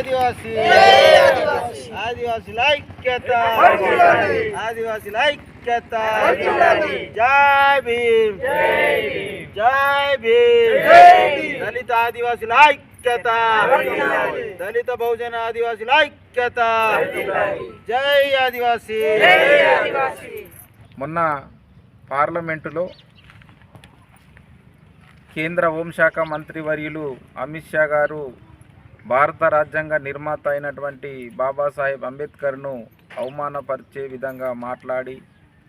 ఆదివాసీ. ఆదివాసీల ఐక్యత. ఆదివాసీల ఐక్యత. జై భీమ్. జై భీమ్. దళిత ఆదివాసీల ఐక్యత. దళిత బహుజన ఆదివాసీల ఐక్యత. జై ఆదివాసీ. మొన్న పార్లమెంటులో కేంద్ర హోంశాఖ మంత్రి వర్యులు అమిత్ షా గారు భారత రాజ్యాంగ నిర్మాత అయినటువంటి బాబాసాహెబ్ అంబేద్కర్ను అవమానపరిచే విధంగా మాట్లాడి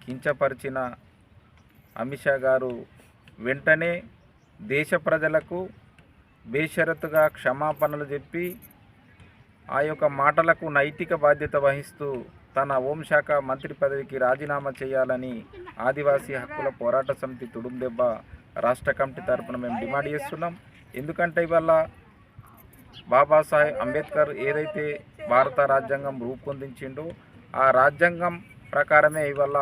కించపరిచిన అమిత్ షా గారు వెంటనే దేశ ప్రజలకు బేషరతుగా క్షమాపణలు చెప్పి ఆ యొక్క మాటలకు నైతిక బాధ్యత వహిస్తూ తన హోంశాఖ మంత్రి పదవికి రాజీనామా చేయాలని ఆదివాసీ హక్కుల పోరాట సమితి తుడుందెబ్బ రాష్ట్ర కమిటీ తరపున మేము డిమాండ్ చేస్తున్నాం. ఎందుకంటే ఇవాళ బాబాసాహెబ్ అంబేద్కర్ ఏదైతే భారత రాజ్యాంగం రూపొందించిండో ఆ రాజ్యాంగం ప్రకారమే ఇవాళ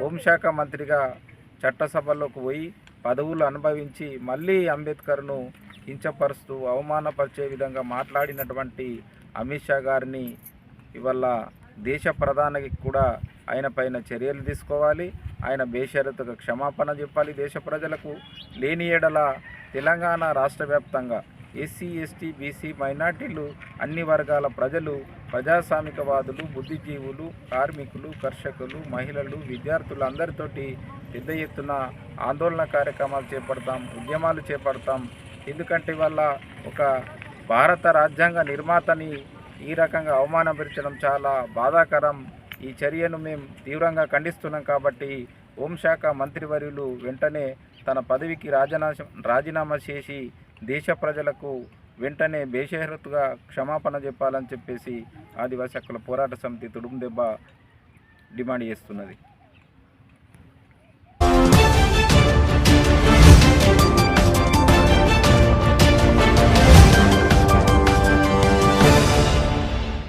హోంశాఖ మంత్రిగా చట్టసభలోకి పోయి పదవులు అనుభవించి మళ్ళీ అంబేద్కర్ను కించపరుస్తూ అవమానపరిచే విధంగా మాట్లాడినటువంటి అమిత్ షా గారిని ఇవాళ దేశ ప్రధానికి కూడా ఆయన పైన చర్యలు తీసుకోవాలి. ఆయన బేషరతుగా క్షమాపణ చెప్పాలి. దేశ ప్రజలకు లేని ఎడల తెలంగాణ రాష్ట్ర వ్యాప్తంగా ఎస్సీ ఎస్టీ బీసీ మైనార్టీలు అన్ని వర్గాల ప్రజలు ప్రజాస్వామికవాదులు బుద్ధిజీవులు కార్మికులు కర్షకులు మహిళలు విద్యార్థులు అందరితోటి పెద్ద ఎత్తున ఆందోళన కార్యక్రమాలు చేపడతాం ఉద్యమాలు చేపడతాం. ఎందుకంటే వల్ల ఒక భారత రాజ్యాంగ నిర్మాతని ఈ రకంగా అవమానపరచడం చాలా బాధాకరం. ఈ చర్యను మేము తీవ్రంగా ఖండిస్తున్నాం కాబట్టి హోంశాఖ మంత్రివర్యులు వెంటనే తన పదవికి రాజీనామా చేసి దేశ ప్రజలకు వెంటనే బేషరత్తుగా క్షమాపణ చెప్పాలని చెప్పేసి ఆదివాసీ హక్కుల పోరాట సమితి తుడుం దెబ్బ డిమాండ్ చేస్తున్నది.